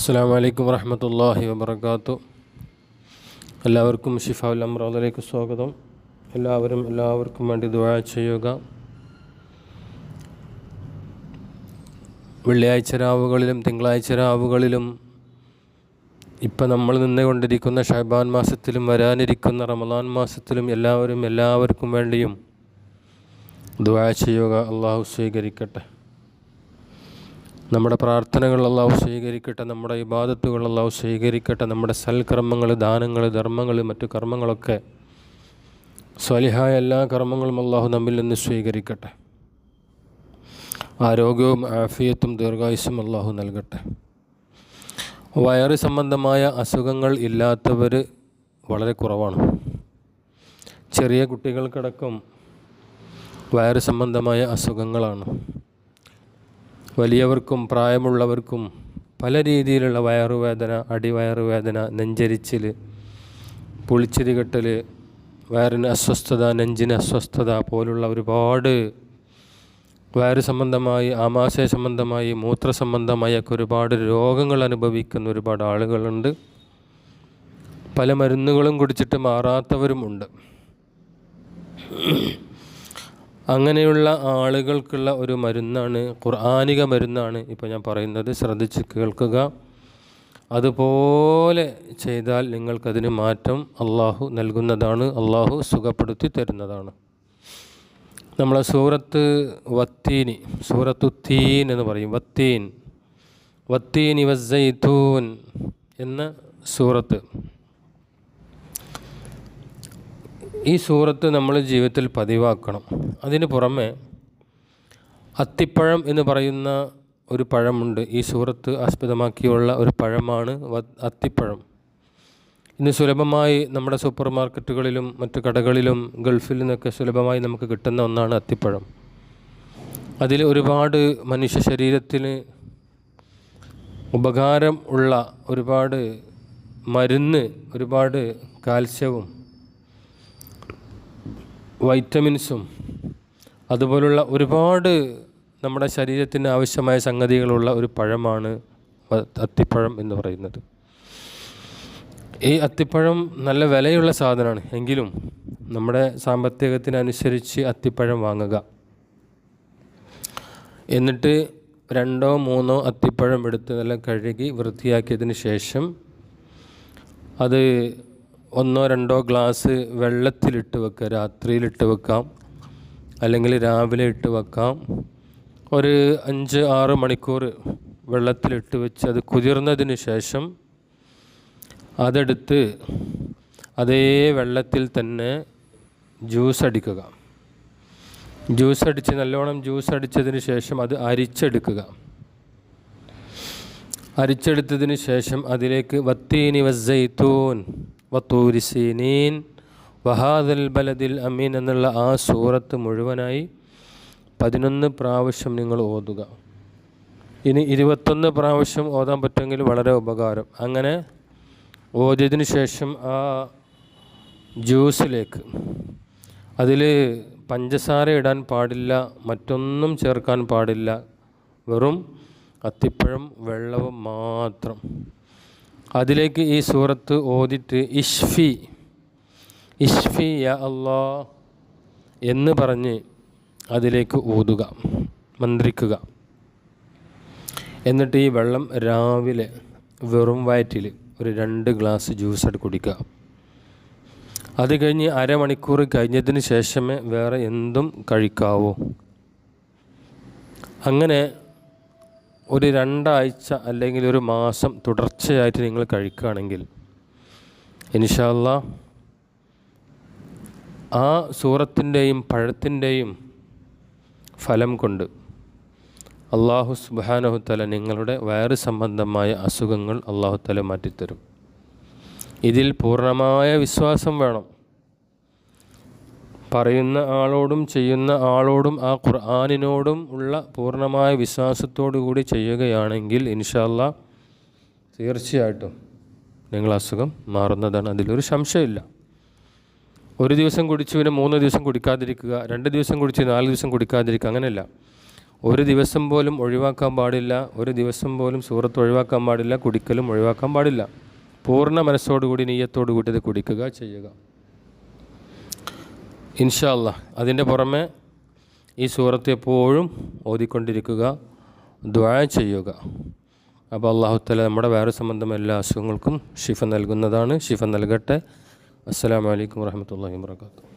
അസ്സാം വലൈക്കും വർഹമത്തല്ലാഹി വബർക്കാത്തു എല്ലാവർക്കും ഷിഫാഉൽ അമ്രാദിലേക്ക് സ്വാഗതം. എല്ലാവരും എല്ലാവർക്കും വേണ്ടി ദുവാ ചെയ്യുക. വെള്ളിയാഴ്ച രാവുകളിലും തിങ്കളാഴ്ച രാവുകളിലും ഇപ്പം നമ്മൾ നിന്നുകൊണ്ടിരിക്കുന്ന ഷഹബാൻ മാസത്തിലും വരാനിരിക്കുന്ന റമദാൻ മാസത്തിലും എല്ലാവരും എല്ലാവർക്കും വേണ്ടിയും ദുവാ ചെയ്യുക. അള്ളാഹു സ്വീകരിക്കട്ടെ. നമ്മുടെ പ്രാർത്ഥനകൾ അള്ളാഹു സ്വീകരിക്കട്ടെ നമ്മുടെ ഇബാദത്തുകൾ അള്ളാഹു സ്വീകരിക്കട്ടെ നമ്മുടെ സൽക്കർമ്മങ്ങൾ ദാനങ്ങൾ ധർമ്മങ്ങൾ മറ്റു കർമ്മങ്ങളൊക്കെ സ്വലിഹായ എല്ലാ കർമ്മങ്ങളും അള്ളാഹു നമ്മിൽ നിന്ന് സ്വീകരിക്കട്ടെ. ആരോഗ്യവും ആഫിയത്തും ദീർഘായുസ്സും അള്ളാഹു നൽകട്ടെ. വയറ് സംബന്ധമായ അസുഖങ്ങൾ ഇല്ലാത്തവർ വളരെ കുറവാണ്. ചെറിയ കുട്ടികൾക്കടക്കം വയറ് സംബന്ധമായ അസുഖങ്ങളാണ്. വലിയവർക്കും പ്രായമുള്ളവർക്കും പല രീതിയിലുള്ള വയറുവേദന അടിവയറുവേദന നെഞ്ചരിച്ചിൽ പുളിച്ചിരി കെട്ടൽ വയറിന് അസ്വസ്ഥത നെഞ്ചിന് അസ്വസ്ഥത പോലുള്ള ഒരുപാട് വയറ് സംബന്ധമായി ആമാശയ സംബന്ധമായി മൂത്ര സംബന്ധമായി ഒക്കെ ഒരുപാട് രോഗങ്ങൾ അനുഭവിക്കുന്ന ഒരുപാട് ആളുകളുണ്ട്. പല മരുന്നുകളും കുടിച്ചിട്ട് മാറാത്തവരുമുണ്ട്. അങ്ങനെയുള്ള ആളുകൾക്കുള്ള ഒരു മരുന്നാണ് ഖുർആാനിക മരുന്നാണ് ഇപ്പോൾ ഞാൻ പറയുന്നത്. ശ്രദ്ധിച്ച് കേൾക്കുക. അതുപോലെ ചെയ്താൽ നിങ്ങൾക്കതിന് മാറ്റം അള്ളാഹു നൽകുന്നതാണ് അള്ളാഹു സുഖപ്പെടുത്തി തരുന്നതാണ്. നമ്മളെ സൂറത്ത് വത്തീനി സൂറത്തു തീൻ എന്ന് പറയും. വത്തീൻ. വത്തീനി വസ്സൈത്തൂൻ എന്ന സൂറത്ത്. ഈ സൂറത്ത് നമ്മൾ ജീവിതത്തിൽ പതിവാക്കണം. അതിന് പുറമെ അത്തിപ്പഴം എന്ന് പറയുന്ന ഒരു പഴമുണ്ട്. ഈ സൂറത്ത് ആസ്പദമാക്കിയുള്ള ഒരു പഴമാണ് അത്തിപ്പഴം. ഇന്ന് സുലഭമായി നമ്മുടെ സൂപ്പർ മാർക്കറ്റുകളിലും മറ്റു കടകളിലും ഗൾഫിൽ നിന്നൊക്കെ സുലഭമായി നമുക്ക് കിട്ടുന്ന ഒന്നാണ് അത്തിപ്പഴം. അതിൽ ഒരുപാട് മനുഷ്യ ശരീരത്തിന് ഉപകാരം ഉള്ള ഒരുപാട് മരുന്ന് ഒരുപാട് കാൽസ്യവും വൈറ്റമിൻസും അതുപോലുള്ള ഒരുപാട് നമ്മുടെ ശരീരത്തിന് ആവശ്യമായ സംഗതികളുള്ള ഒരു പഴമാണ് അത്തിപ്പഴം എന്ന് പറയുന്നത്. ഈ അത്തിപ്പഴം നല്ല വിലയുള്ള സാധനമാണ്. എങ്കിലും നമ്മുടെ സാമ്പത്തികത്തിനനുസരിച്ച് അത്തിപ്പഴം വാങ്ങുക. എന്നിട്ട് രണ്ടോ മൂന്നോ അത്തിപ്പഴം എടുത്ത് നല്ല കഴുകി വൃത്തിയാക്കിയതിന് ശേഷം അത് ഒന്നോ രണ്ടോ ഗ്ലാസ് വെള്ളത്തിലിട്ട് വെക്കുക. രാത്രിയിലിട്ട് വെക്കാം. അല്ലെങ്കിൽ രാവിലെ ഇട്ട് വെക്കാം. ഒരു അഞ്ച് ആറ് മണിക്കൂർ വെള്ളത്തിലിട്ട് വെച്ച് അത് കുതിർന്നതിന് ശേഷം അതെടുത്ത് അതേ വെള്ളത്തിൽ തന്നെ ജ്യൂസ് അടിക്കുക. ജ്യൂസ് അടിച്ച് നല്ലോണം ജ്യൂസ് അടിച്ചതിന് ശേഷം അത് അരിച്ചെടുക്കുക. അരിച്ചെടുത്തതിന് ശേഷം അതിലേക്ക് വത്തീനി വസ്സൈത്തൂൻ വത്തൂരി സീനീൻ വഹാദൽ ബലദിൽ അമീൻ എന്നുള്ള ആ സൂറത്ത് മുഴുവനായി പതിനൊന്ന് പ്രാവശ്യം നിങ്ങൾ ഓതുക. ഇനി ഇരുപത്തൊന്ന് പ്രാവശ്യം ഓതാൻ പറ്റുമെങ്കിൽ വളരെ ഉപകാരം. അങ്ങനെ ഓതിയതിന് ശേഷം ആ ജ്യൂസിലേക്ക് അതിൽ പഞ്ചസാര ഇടാൻ പാടില്ല മറ്റൊന്നും ചേർക്കാൻ പാടില്ല. വെറും അത്തിപ്പഴം വെള്ളവും മാത്രം. അതിലേക്ക് ഈ സൂറത്ത് ഓതിട്ട് ഇഷ്ഫി ഇഷ്ഫി യ അള്ളാ എന്ന് പറഞ്ഞ് അതിലേക്ക് ഊതുക മന്ത്രിക്കുക. എന്നിട്ട് ഈ വെള്ളം രാവിലെ വെറും വയറ്റിൽ ഒരു രണ്ട് ഗ്ലാസ് ജ്യൂസ് എടുത്ത് കുടിക്കുക. അത് കഴിഞ്ഞ് അരമണിക്കൂർ കഴിഞ്ഞതിന് ശേഷമേ വേറെ എന്തും കഴിക്കാവൂ. അങ്ങനെ ഒരു രണ്ടാഴ്ച അല്ലെങ്കിൽ ഒരു മാസം തുടർച്ചയായിട്ട് നിങ്ങൾ കഴിക്കുകയാണെങ്കിൽ ഇൻഷാല്ല ആ സൂറത്തിന്റെയും പഴത്തിന്റെയും ഫലം കൊണ്ട് അള്ളാഹു സുബാനഹുത്തല നിങ്ങളുടെ വയറ് സംബന്ധമായ അസുഖങ്ങൾ അള്ളാഹുത്തല മാറ്റിത്തരും. ഇതിൽ പൂർണമായ വിശ്വാസം വേണം. പറയുന്ന ആളോടും ചെയ്യുന്ന ആളോടും ആ ഖുർആാനിനോടും ഉള്ള പൂർണമായ വിശ്വാസത്തോടു കൂടി ചെയ്യുകയാണെങ്കിൽ ഇൻഷാല്ല തീർച്ചയായിട്ടും നിങ്ങൾ അസുഖം മാറുന്നതാണ്. അതിലൊരു സംശയമില്ല. ഒരു ദിവസം കുടിച്ചു പിന്നെ മൂന്ന് ദിവസം കുടിക്കാതിരിക്കുക രണ്ട് ദിവസം കുടിച്ച് നാല് ദിവസം കുടിക്കാതിരിക്കുക അങ്ങനെയല്ല. ഒരു ദിവസം പോലും ഒഴിവാക്കാൻ പാടില്ല ഒരു ദിവസം പോലും സൂറത്ത് ഒഴിവാക്കാൻ പാടില്ല കുടിക്കലും ഒഴിവാക്കാൻ പാടില്ല. പൂർണ മനസ്സോടുകൂടി നീയത്തോടു കൂടി ഇത് കുടിക്കുക ചെയ്യുക. ഇൻഷാല്ല അതിന്റെ പുറമെ ഈ സൂറത്ത് എപ്പോഴും ഓതിക്കൊണ്ടിരിക്കുക ദ്വാ ചെയ്യുക. അപ്പോൾ അള്ളാഹുത്തല നമ്മുടെ വേറെ സംബന്ധം എല്ലാ അസുഖങ്ങൾക്കും ഷിഫ നൽകുന്നതാണ്. ഷിഫ നൽകട്ടെ. അസ്സാം വലൈക്കും വാഹമത്തല്ലാ വാത്തു